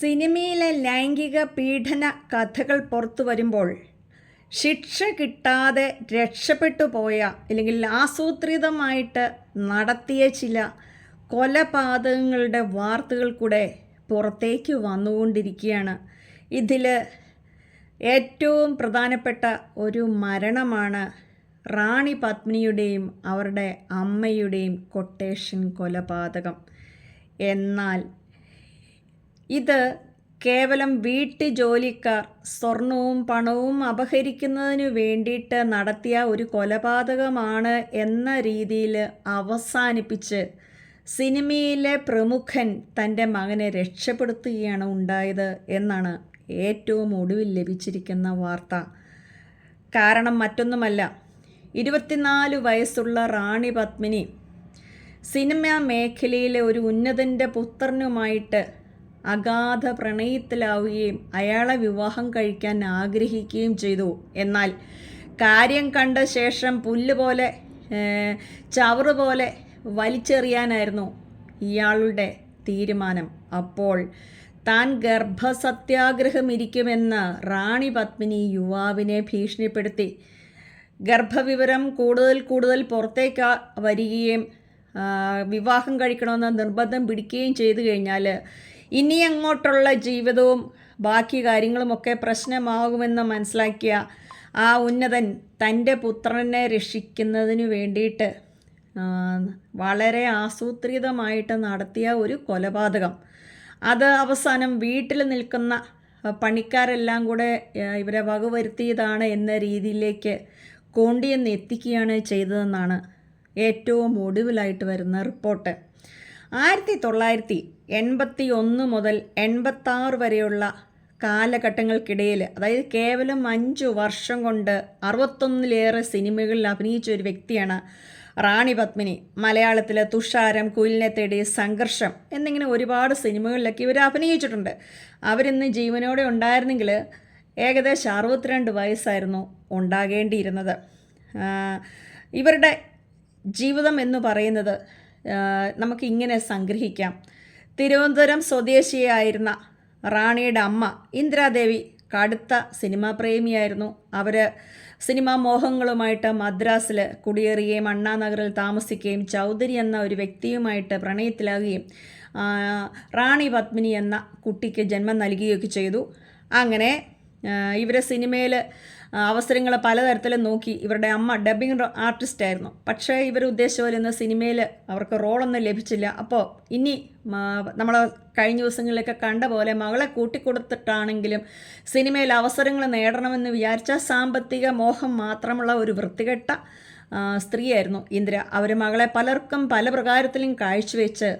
സിനിമയിലെ ലൈംഗിക പീഡന കഥകൾ പുറത്തു വരുമ്പോൾ ശിക്ഷ കിട്ടാതെ രക്ഷപ്പെട്ടു പോയ അല്ലെങ്കിൽ ആസൂത്രിതമായിട്ട് നടത്തിയ ചില കൊലപാതകങ്ങളുടെ വാർത്തകൾ കൂടെ പുറത്തേക്ക് വന്നുകൊണ്ടിരിക്കുകയാണ്. ഇതിൽ ഏറ്റവും പ്രധാനപ്പെട്ട ഒരു മരണമാണ് റാണി പത്മിനിയുടെയും അവരുടെ അമ്മയുടെയും കൊട്ടേഷൻ കൊലപാതകം. എന്നാൽ ഇത് കേവലം വീട്ടു ജോലിക്കാർ സ്വർണവും പണവും അപഹരിക്കുന്നതിന് വേണ്ടിയിട്ട് നടത്തിയ ഒരു കൊലപാതകമാണ് എന്ന രീതിയിൽ അവസാനിപ്പിച്ച് സിനിമയിലെ പ്രമുഖൻ തന്റെ മകനെ രക്ഷപ്പെടുത്തുകയാണ് ഉണ്ടായത് എന്നാണ് ഏറ്റവും ഒടുവിൽ ലഭിച്ചിരിക്കുന്ന വാർത്ത. കാരണം മറ്റൊന്നുമല്ല ഇരുപത്തിനാല് വയസ്സുള്ള റാണി പത്മിനി സിനിമാ മേഖലയിലെ ഒരു ഉന്നതന്റെ പുത്രനുമായിട്ട് അഗാധ പ്രണയത്തിലാവുകയും അയാളെ വിവാഹം കഴിക്കാൻ ആഗ്രഹിക്കുകയും ചെയ്തു. എന്നാൽ കാര്യം കണ്ട ശേഷം പുല്ല് പോലെ ചവറ് പോലെ വലിച്ചെറിയാനായിരുന്നു ഇയാളുടെ തീരുമാനം. അപ്പോൾ താൻ ഗർഭസത്യാഗ്രഹം ഇരിക്കുമെന്ന് റാണി പത്മിനി യുവാവിനെ ഭീഷണിപ്പെടുത്തി. ഗർഭവിവരം കൂടുതൽ കൂടുതൽ പുറത്തേക്ക് വരികയും വിവാഹം കഴിക്കണമെന്ന് നിർബന്ധം പിടിക്കുകയും ചെയ്തു കഴിഞ്ഞാൽ ഇനി അങ്ങോട്ടുള്ള ജീവിതവും ബാക്കി കാര്യങ്ങളുമൊക്കെ പ്രശ്നമാകുമെന്ന് മനസ്സിലാക്കിയ ആ ഉന്നതൻ തന്റെ പുത്രനെ രക്ഷിക്കുന്നതിന് വേണ്ടിയിട്ട് വളരെ ആസൂത്രിതമായിട്ട് നടത്തിയ ഒരു കൊലപാതകം. അത് അവസാനം വീട്ടിൽ നിൽക്കുന്ന പണിക്കാരെല്ലാം കൂടെ ഇവരെ വകവരുത്തിയതാണ് എന്ന രീതിയിലേക്ക് കോണ്ടിയെന്ന് എത്തിക്കുകയാണ് ചെയ്തതെന്നാണ് ഏറ്റവും ഒടുവിലായിട്ട് വരുന്ന റിപ്പോർട്ട്. ആയിരത്തി തൊള്ളായിരത്തി എൺപത്തി ഒന്ന് മുതൽ എൺപത്താറ് വരെയുള്ള കാലഘട്ടങ്ങൾക്കിടയിൽ അതായത് കേവലം അഞ്ച് വർഷം കൊണ്ട് അറുപത്തൊന്നിലേറെ സിനിമകളിൽ അഭിനയിച്ച ഒരു വ്യക്തിയാണ് റാണി പത്മിനി. മലയാളത്തിലെ തുഷാരം കുയിലിനെ തേടി സംഘർഷം എന്നിങ്ങനെ ഒരുപാട് സിനിമകളിലൊക്കെ ഇവർ അഭിനയിച്ചിട്ടുണ്ട്. അവരിന്ന് ജീവനോടെ ഉണ്ടായിരുന്നെങ്കിൽ ഏകദേശം അറുപത്തിരണ്ട് വയസ്സായിരുന്നു ഉണ്ടാകേണ്ടിയിരുന്നത്. ഇവരുടെ ജീവിതം എന്ന് പറയുന്നത് നമുക്കിങ്ങനെ സംഗ്രഹിക്കാം. തിരുവനന്തപുരം സ്വദേശിയായിരുന്ന റാണിയുടെ അമ്മ ഇന്ദിരാദേവി കടുത്ത സിനിമാ പ്രേമിയായിരുന്നു. അവർ സിനിമാ മോഹങ്ങളുമായിട്ട് മദ്രാസിൽ കുടിയേറുകയും അണ്ണാനഗറിൽ താമസിക്കുകയും ചൗധരി എന്ന ഒരു വ്യക്തിയുമായിട്ട് പ്രണയത്തിലാകുകയും റാണി പത്മിനി എന്ന കുട്ടിക്ക് ജന്മം നൽകുകയൊക്കെ ചെയ്തു. അങ്ങനെ ഇവരെ സിനിമയിൽ അവസരങ്ങൾ പലതരത്തിലും നോക്കി ഇവരുടെ അമ്മ ഡബ്ബിംഗ് ആർട്ടിസ്റ്റ് ആയിരുന്നു. പക്ഷേ ഇവർ ഉദ്ദേശിച്ച പോലെ ഇന്ന് സിനിമയിൽ അവർക്ക് റോളൊന്നും ലഭിച്ചില്ല. അപ്പോൾ ഇനി നമ്മൾ കഴിഞ്ഞ ദിവസങ്ങളിലൊക്കെ കണ്ട പോലെ മകളെ കൂട്ടിക്കൊടുത്തിട്ടാണെങ്കിലും സിനിമയിൽ അവസരങ്ങൾ നേടണമെന്ന് വിചാരിച്ച സാമ്പത്തിക മോഹം മാത്രമുള്ള ഒരു വൃത്തികെട്ട സ്ത്രീയായിരുന്നു ഇന്ദിര. അവർ മകളെ പലർക്കും പല പ്രകാരത്തിലും കാഴ്ചവെച്ച്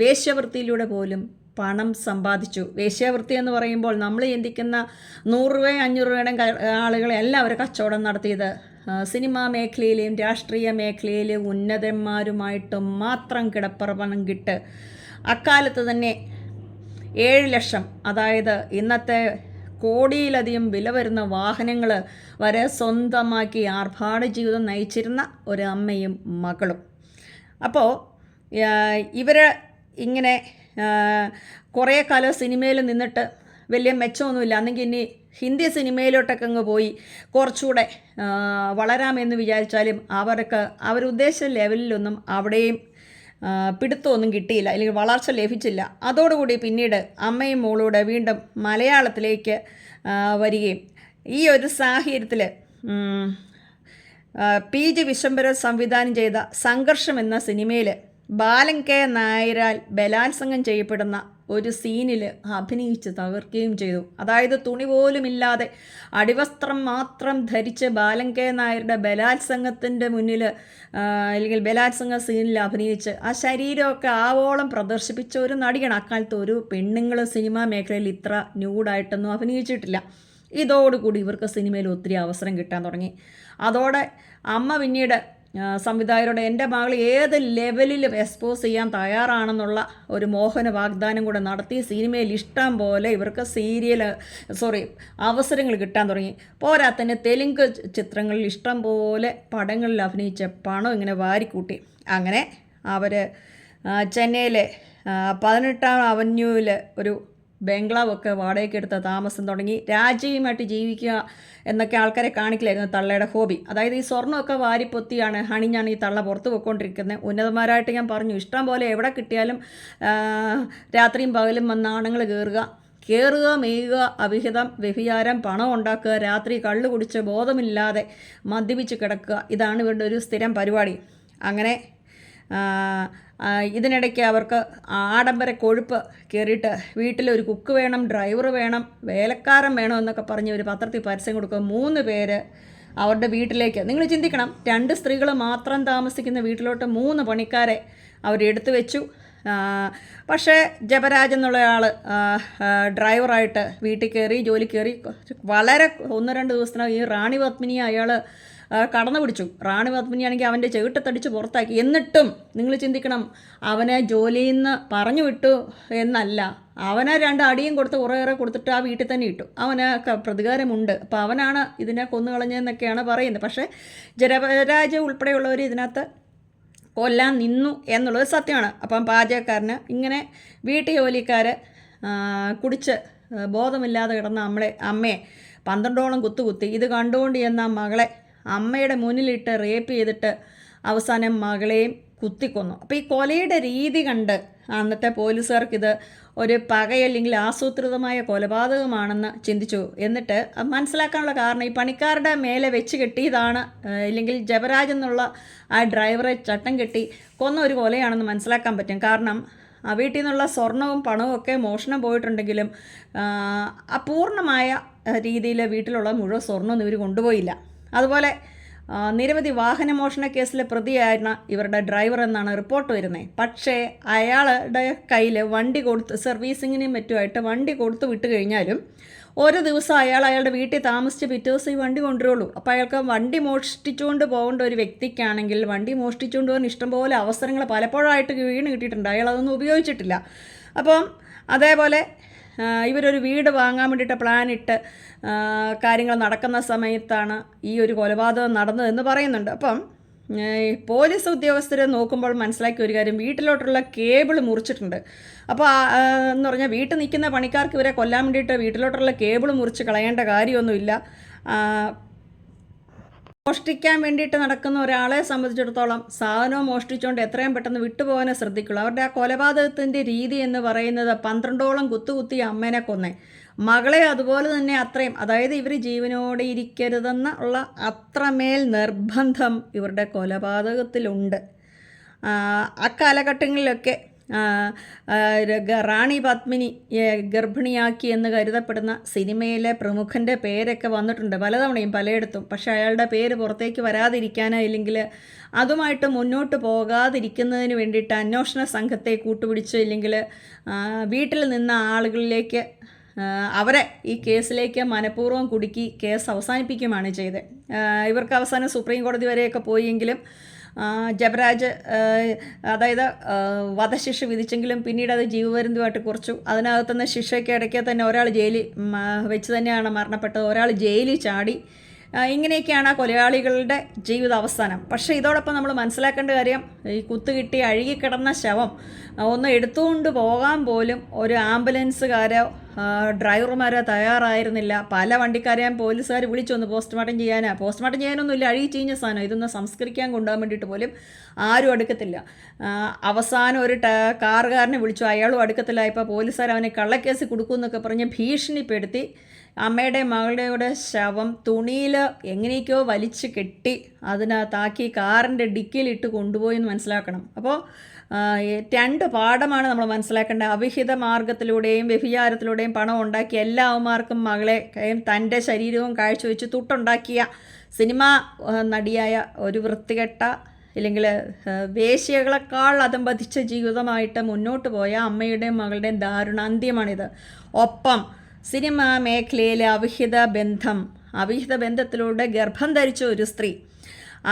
വേശ്യവൃത്തിയിലൂടെ പോലും പണം സമ്പാദിച്ചു. വേശ്യാവൃത്തി എന്ന് പറയുമ്പോൾ നമ്മൾ ചിന്തിക്കുന്ന നൂറ് രൂപയും അഞ്ഞൂറ് രൂപയുടെ ആളുകളെ എല്ലാം അവർ കച്ചവടം നടത്തിയത്. സിനിമാ മേഖലയിലെയും രാഷ്ട്രീയ മേഖലയിലെയും ഉന്നതന്മാരുമായിട്ട് മാത്രം കിടപ്പറപണം കിട്ട് അക്കാലത്ത് തന്നെ ഏഴ് ലക്ഷം അതായത് ഇന്നത്തെ കോടിയിലധികം വില വരുന്ന വാഹനങ്ങൾ വരെ സ്വന്തമാക്കി ആർഭാട ജീവിതം നയിച്ചിരുന്ന ഒരു അമ്മയും മകളും. അപ്പോൾ ഇവർ ഇങ്ങനെ കുറേ കാലം സിനിമയിൽ നിന്നിട്ട് വലിയ മെച്ചമൊന്നുമില്ല. അന്നെങ്കിൽ ഇനി ഹിന്ദി സിനിമയിലോട്ടൊക്കെ അങ്ങ് പോയി കുറച്ചുകൂടെ വളരാമെന്ന് വിചാരിച്ചാലും അവർക്ക് അവരുദ്ദേശ ലെവലിലൊന്നും അവിടെയും പിടുത്തമൊന്നും കിട്ടിയില്ല. അല്ലെങ്കിൽ വളർച്ച ലഭിച്ചില്ല. അതോടുകൂടി പിന്നീട് അമ്മയും മോളൂടെ വീണ്ടും മലയാളത്തിലേക്ക് വരികയും. ഈ ഒരു സാഹചര്യത്തിൽ പി ജി വിശ്വംഭരൻ സംവിധാനം ചെയ്ത സംഘർഷം എന്ന സിനിമയിൽ ബാലൻ കെ നായരാൽ ബലാത്സംഗം ചെയ്യപ്പെടുന്ന ഒരു സീനിൽ അഭിനയിച്ച് തകർക്കുകയും ചെയ്തു. അതായത് തുണി പോലും ഇല്ലാതെ അടിവസ്ത്രം മാത്രം ധരിച്ച് ബാലൻ കെ നായരുടെ ബലാത്സംഗത്തിന്റെ മുന്നിൽ അല്ലെങ്കിൽ ബലാത്സംഗ സീനിൽ അഭിനയിച്ച് ആ ശരീരമൊക്കെ ആവോളം പ്രദർശിപ്പിച്ച ഒരു നടിയാണ്. അക്കാലത്ത് ഒരു പെണ്ണുങ്ങൾ സിനിമാ മേഖലയിൽ ഇത്ര ന്യൂഡായിട്ടൊന്നും അഭിനയിച്ചിട്ടില്ല. ഇതോടുകൂടി ഇവർക്ക് സിനിമയിൽ ഒത്തിരി അവസരം കിട്ടാൻ തുടങ്ങി. അതോടെ അമ്മ പിന്നീട് സംവിധായകരോട് എന്റെ മകൾ ഏത് ലെവലിലും എക്സ്പോസ് ചെയ്യാൻ തയ്യാറാണെന്നുള്ള ഒരു മോഹന വാഗ്ദാനം കൂടെ നടത്തി സിനിമയിൽ ഇഷ്ടം പോലെ ഇവർക്ക് സീരിയൽ സോറി അവസരങ്ങൾ കിട്ടാൻ തുടങ്ങി. പോരാത്തന്നെ തെലുങ്ക് ചിത്രങ്ങളിൽ ഇഷ്ടം പോലെ പടങ്ങളിൽ അഭിനയിച്ച പണം ഇങ്ങനെ വാരിക്കൂട്ടി. അങ്ങനെ അവർ ചെന്നൈയിലെ പതിനെട്ടാം അവന്യൂവിൽ ഒരു ബംഗ്ലാവൊക്കെ വാടകയ്ക്കെടുത്ത് താമസം തുടങ്ങി രാജ്യവുമായിട്ട് ജീവിക്കുക എന്നൊക്കെ ആൾക്കാരെ കാണിക്കലായിരുന്നു തള്ളയുടെ ഹോബി. അതായത് ഈ സ്വർണമൊക്കെ വാരിപ്പൊത്തിയാണ് ഹണിഞ്ഞാണ് ഈ തള്ള പുറത്ത് പോയിക്കൊണ്ടിരിക്കുന്നത്. ഉന്നതന്മാരായിട്ട് ഞാൻ പറഞ്ഞു ഇഷ്ടം പോലെ എവിടെ കിട്ടിയാലും രാത്രിയും പകലും വന്ന് ആണുങ്ങൾ കയറുക കയറുക മെയ്യുക അവിഹിതം വ്യഭിചാരം പണം ഉണ്ടാക്കുക രാത്രി കള്ളു കുടിച്ച് ബോധമില്ലാതെ മദ്യപിച്ച് കിടക്കുക. ഇതാണ് ഇവരുടെ ഒരു സ്ഥിരം പരിപാടി. അങ്ങനെ ഇതിനിടയ്ക്ക് അവർക്ക് ആഡംബര കൊഴുപ്പ് കയറിയിട്ട് വീട്ടിലൊരു കുക്ക് വേണം ഡ്രൈവർ വേണം വേലക്കാരൻ വേണം എന്നൊക്കെ പറഞ്ഞ് ഒരു പത്രത്തിൽ പരസ്യം കൊടുക്കുക മൂന്ന് പേര് അവരുടെ വീട്ടിലേക്ക്. നിങ്ങൾ ചിന്തിക്കണം രണ്ട് സ്ത്രീകൾ മാത്രം താമസിക്കുന്ന വീട്ടിലോട്ട് മൂന്ന് പണിക്കാരെ അവരെടുത്തു വെച്ചു. പക്ഷേ ജപരാജ് എന്നുള്ള ആൾ ഡ്രൈവറായിട്ട് വീട്ടിൽ കയറി ജോലി കയറി. വളരെ ഒന്ന് രണ്ട് ദിവസത്തിനകം ഈ റാണി പത്മിനി അയാൾ കടന്നു പിടിച്ചു. റാണി പത്മിനിയാണെങ്കിൽ അവന്റെ ചെവിട്ടത്തടിച്ച് പുറത്താക്കി. എന്നിട്ടും നിങ്ങൾ ചിന്തിക്കണം അവനെ ജോലിയിൽ നിന്ന് പറഞ്ഞു വിട്ടു എന്നല്ല. അവനെ രണ്ട് അടിയും കൊടുത്ത് കുറേയേറെ കൊടുത്തിട്ട് ആ വീട്ടിൽ തന്നെ ഇട്ടു. അവന് പ്രതികാരമുണ്ട്. അപ്പോൾ അവനാണ് ഇതിനെ കൊന്നുകളഞ്ഞതെന്നൊക്കെയാണ് പറയുന്നത്. പക്ഷേ ജരപരാജ ഉൾപ്പെടെയുള്ളവർ ഇതിനകത്ത് കൊല്ലാൻ നിന്നു എന്നുള്ളത് സത്യമാണ്. അപ്പം പാചകക്കാരന് ഇങ്ങനെ വീട്ടു ജോലിക്കാർ കുടിച്ച് ബോധമില്ലാതെ കിടന്ന നമ്മളെ അമ്മയെ പന്ത്രണ്ടോളം കുത്തുകുത്തി ഇത് കണ്ടുകൊണ്ട് ചെന്ന മകളെ അമ്മയുടെ മുന്നിലിട്ട് റേപ്പ് ചെയ്തിട്ട് അവസാനം മകളെയും കുത്തിക്കൊന്നു. അപ്പോൾ ഈ കൊലയുടെ രീതി കണ്ട് അന്നത്തെ പോലീസുകാർക്ക് ഇത് ഒരു പകയല്ലെങ്കിൽ ആസൂത്രിതമായ കൊലപാതകമാണെന്ന് ചിന്തിച്ചു. എന്നിട്ട് മനസ്സിലാക്കാനുള്ള കാരണം ഈ പണിക്കാരുടെ മേലെ വെച്ച് കെട്ടിയതാണ്. ഇല്ലെങ്കിൽ ജബരാജ് എന്നുള്ള ആ ഡ്രൈവറെ ചട്ടം കെട്ടി കൊന്ന ഒരു കൊലയാണെന്ന് മനസ്സിലാക്കാൻ പറ്റും. കാരണം ആ വീട്ടിൽ നിന്നുള്ള സ്വർണവും പണവും ഒക്കെ മോഷണം പോയിട്ടുണ്ടെങ്കിലും അപൂർണമായ രീതിയിൽ വീട്ടിലുള്ള മുഴുവൻ സ്വർണമൊന്നും ഇവർ കൊണ്ടുപോയില്ല. അതുപോലെ നിരവധി വാഹന മോഷണ കേസിലെ പ്രതിയായിരുന്ന ഇവരുടെ ഡ്രൈവർ എന്നാണ് റിപ്പോർട്ട് വരുന്നത് പക്ഷേ അയാളുടെ കയ്യിൽ വണ്ടി കൊടുത്ത് സർവീസിങ്ങിനും മറ്റുമായിട്ട് വണ്ടി കൊടുത്തു വിട്ട് കഴിഞ്ഞാലും ഓരോ ദിവസം അയാൾ അയാളുടെ വീട്ടിൽ താമസിച്ച് പിറ്റേ ദിവസം ഈ വണ്ടി കൊണ്ടുവരുള്ളൂ. അപ്പോൾ അയാൾക്ക് വണ്ടി മോഷ്ടിച്ചുകൊണ്ട് പോകേണ്ട ഒരു വ്യക്തിക്കാണെങ്കിൽ വണ്ടി മോഷ്ടിച്ചുകൊണ്ട് പോകാൻ ഇഷ്ടംപോലെ അവസരങ്ങൾ പലപ്പോഴായിട്ട് വീണ് കിട്ടിയിട്ടുണ്ട്. അയാൾ അതൊന്നും ഉപയോഗിച്ചിട്ടില്ല. അപ്പം അതേപോലെ ഇവരൊരു വീട് വാങ്ങാൻ വേണ്ടിയിട്ട് പ്ലാൻ ഇട്ട് കാര്യങ്ങൾ നടക്കുന്ന സമയത്താണ് ഈ ഒരു കൊലപാതകം നടന്നതെന്ന് പറയുന്നുണ്ട്. അപ്പം പോലീസ് ഉദ്യോഗസ്ഥരെ നോക്കുമ്പോൾ മനസ്സിലാക്കിയ ഒരു കാര്യം വീട്ടിലോട്ടുള്ള കേബിൾ മുറിച്ചിട്ടുണ്ട്. അപ്പോൾ എന്ന് പറഞ്ഞാൽ വീട്ടിൽ നിൽക്കുന്ന പണിക്കാർക്ക് ഇവരെ കൊല്ലാൻ വേണ്ടിയിട്ട് വീട്ടിലോട്ടുള്ള കേബിൾ മുറിച്ച് കളയേണ്ട കാര്യമൊന്നുമില്ല. മോഷ്ടിക്കാൻ വേണ്ടിയിട്ട് നടക്കുന്ന ഒരാളെ സംബന്ധിച്ചിടത്തോളം സാധനവും മോഷ്ടിച്ചുകൊണ്ട് എത്രയും പെട്ടെന്ന് വിട്ടുപോകാനെ ശ്രദ്ധിക്കുള്ളൂ. അവരുടെ ആ കൊലപാതകത്തിന്റെ രീതി എന്ന് പറയുന്നത് പന്ത്രണ്ടോളം കുത്തുകുത്തി അമ്മേനെ കൊന്നേ. മകളെ അതുപോലെ തന്നെ അത്രയും അതായത് ഇവർ ജീവനോടെ ഇരിക്കരുതെന്ന ഉള്ള അത്രമേൽ നിർബന്ധം ഇവരുടെ കൊലപാതകത്തിലുണ്ട്. ആ, രഗ- റാണി പത്മിനി ഗർഭിണിയാക്കി എന്ന് കരുതപ്പെടുന്ന സിനിമയിലെ പ്രമുഖന്റെ പേരൊക്കെ വന്നിട്ടുണ്ട് പലതവണയും പലയിടത്തും. പക്ഷേ അയാളുടെ പേര് പുറത്തേക്ക് വരാതിരിക്കാനോ ഇല്ലെങ്കിൽ അതുമായിട്ട് മുന്നോട്ട് പോകാതിരിക്കുന്നതിന് വേണ്ടിയിട്ട് അന്വേഷണ സംഘത്തെ കൂട്ടുപിടിച്ച് ഇല്ലെങ്കിൽ വീട്ടിൽ നിന്ന ആളുകളിലേക്ക് അവരെ ഈ കേസിലേക്ക് മനഃപൂർവം കുടുക്കി കേസ് അവസാനിപ്പിക്കുകയാണ് ചെയ്തത്. ഇവർക്ക് അവസാനം സുപ്രീം കോടതി വരെയൊക്കെ പോയെങ്കിലും ആ, ജപരാജ് അതായത് വധശിക്ഷ വിധിച്ചെങ്കിലും പിന്നീട് അത് ജീവപര്യന്തമായിട്ട് കുറച്ചു. അതിനകത്തുനിന്ന് ശിക്ഷയ്ക്ക് ഇടയ്ക്ക് തന്നെ ഒരാൾ ജയിലിൽ വെച്ച് തന്നെയാണ് മരണപ്പെട്ടത്. ഒരാൾ ജയിലിൽ ചാടി ഇങ്ങനെയൊക്കെയാണ് ആ കൊലയാളികളുടെ ജീവിത അവസാനം പക്ഷേ ഇതോടൊപ്പം നമ്മൾ മനസ്സിലാക്കേണ്ട കാര്യം ഈ കുത്തുകിട്ടി അഴുകിക്കിടന്ന ശവം ഒന്ന് എടുത്തുകൊണ്ട് പോകാൻ പോലും ഒരു ആംബുലൻസുകാരോ ഡ്രൈവർമാരോ തയ്യാറായിരുന്നില്ല. പല വണ്ടിക്കാരെയും പോലീസുകാർ വിളിച്ചു വന്ന് പോസ്റ്റ്മോർട്ടം ചെയ്യാനാ. പോസ്റ്റ്മോർട്ടം ചെയ്യാനൊന്നുമില്ല. അഴുകി ചീഞ്ഞ സാധനം. ഇതൊന്ന് സംസ്കരിക്കാൻ കൊണ്ടുപോകാൻ വേണ്ടിയിട്ട് പോലും ആരും അടുക്കത്തില്ല. അവസാന ഒരു കാറുകാരനെ വിളിച്ചു. അയാളും അടുക്കത്തില്ല. ഇപ്പോൾ പോലീസുകാർ അവനെ കള്ളക്കേസ് കൊടുക്കുമെന്നൊക്കെ പറഞ്ഞ് ഭീഷണിപ്പെടുത്തി അമ്മയുടെ മകളുടെ ശവം തുണിയിൽ എങ്ങനെയൊക്കെയോ വലിച്ച് കെട്ടി അതിനകത്താക്കി കാറിന്റെ ഡിക്കിയിലിട്ട് കൊണ്ടുപോയി എന്ന് മനസ്സിലാക്കണം. അപ്പോൾ രണ്ട് പാഠമാണ് നമ്മൾ മനസ്സിലാക്കേണ്ടത്. അവിഹിത മാർഗത്തിലൂടെയും വ്യഭിചാരത്തിലൂടെയും പണം ഉണ്ടാക്കി എല്ലാ അവന്മാർക്കും മകളെ തന്റെ ശരീരവും കാഴ്ചവെച്ച് തുട്ടുണ്ടാക്കിയ സിനിമ നടിയായ ഒരു വൃത്തികെട്ട ഇല്ലെങ്കിൽ വേശ്യകളെക്കാൾ അതമ്പതിച്ച ജീവിതമായിട്ട് മുന്നോട്ട് പോയ അമ്മയുടെയും മകളുടെയും ദാരുണ അന്ത്യമാണിത് ഒപ്പം സിനിമ മേഖലയിലെ അവിഹിത ബന്ധം അവിഹിത ബന്ധത്തിലൂടെ ഗർഭം ധരിച്ച ഒരു സ്ത്രീ.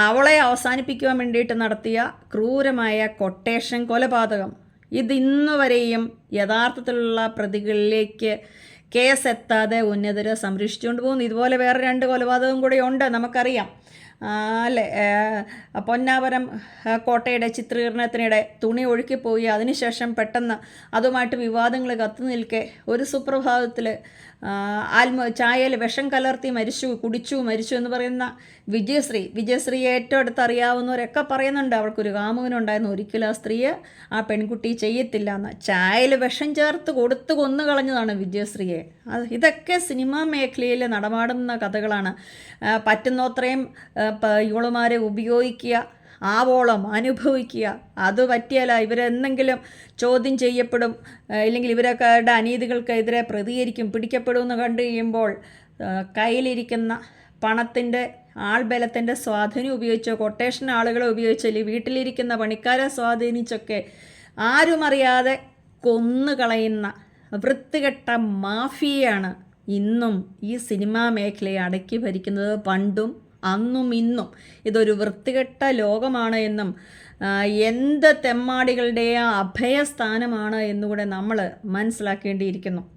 അവളെ അവസാനിപ്പിക്കുവാൻ വേണ്ടിയിട്ട് നടത്തിയ ക്രൂരമായ കൊട്ടേഷൻ കൊലപാതകം. ഇത് ഇന്നുവരെയും യഥാർത്ഥത്തിലുള്ള പ്രതികളിലേക്ക് കേസ് എത്താതെ ഉന്നതരെ സംരക്ഷിച്ചുകൊണ്ട് പോകുന്നു. ഇതുപോലെ വേറെ രണ്ട് കൊലപാതകം കൂടെ ഉണ്ട് നമുക്കറിയാം. അല്ലേ? പൊന്നാപുരം കോട്ടയുടെ ചിത്രീകരണത്തിനിടെ തുണി ഒഴുക്കിപ്പോയി. അതിനുശേഷം പെട്ടെന്ന് അതുമായിട്ട് വിവാദങ്ങൾ കത്തു നിൽക്കെ ഒരു സുപ്രഭാതത്തിൽ ആത്മ ചായയിൽ വിഷം കലർത്തി മരിച്ചു കുടിച്ചു മരിച്ചു എന്ന് പറയുന്ന വിജയശ്രീ. വിജയശ്രീ ഏറ്റവും അടുത്ത് അറിയാവുന്നവരൊക്കെ പറയുന്നുണ്ട് അവൾക്കൊരു കാമുകനുണ്ടായിരുന്നു. ഒരിക്കലും ആ സ്ത്രീയെ ആ പെൺകുട്ടി ചെയ്യത്തില്ല എന്ന്. ചായയിൽ വിഷം ചേർത്ത് കൊടുത്ത് കൊന്നു കളഞ്ഞതാണ് വിജയശ്രീയെ. ഇതൊക്കെ സിനിമാ മേഖലയിൽ നടമാടുന്ന കഥകളാണ്. പറ്റുന്നോത്രയും ഇവളുമാരെ ഉപയോഗിക്കുക ആവോളം അനുഭവിക്കുക. അത് പറ്റിയാല ഇവരെന്തെങ്കിലും ചോദ്യം ചെയ്യപ്പെടും ഇല്ലെങ്കിൽ ഇവരൊക്കെ അനീതികൾക്കെതിരെ പ്രതികരിക്കും പിടിക്കപ്പെടുമെന്ന് കണ്ടു കഴിയുമ്പോൾ കയ്യിലിരിക്കുന്ന പണത്തിന്റെ ആൾബലത്തിന്റെ സ്വാധീനം ഉപയോഗിച്ചോ കൊട്ടേഷൻ ആളുകളെ ഉപയോഗിച്ചോ അല്ലെങ്കിൽ വീട്ടിലിരിക്കുന്ന പണിക്കാരെ സ്വാധീനിച്ചൊക്കെ ആരും അറിയാതെ കൊന്നുകളയുന്ന വൃത്തികെട്ട മാഫിയയാണ് ഇന്നും ഈ സിനിമാ മേഖലയെ അടക്കി ഭരിക്കുന്നത് പണ്ടും അന്നും ഇന്നും. ഇതൊരു വൃത്തികെട്ട ലോകമാണ് എന്നും എന്ത് തെമ്മാടികളുടെ അഭയസ്ഥാനമാണ് എന്നുകൂടെ നമ്മൾ മനസ്സിലാക്കേണ്ടിയിരിക്കുന്നു.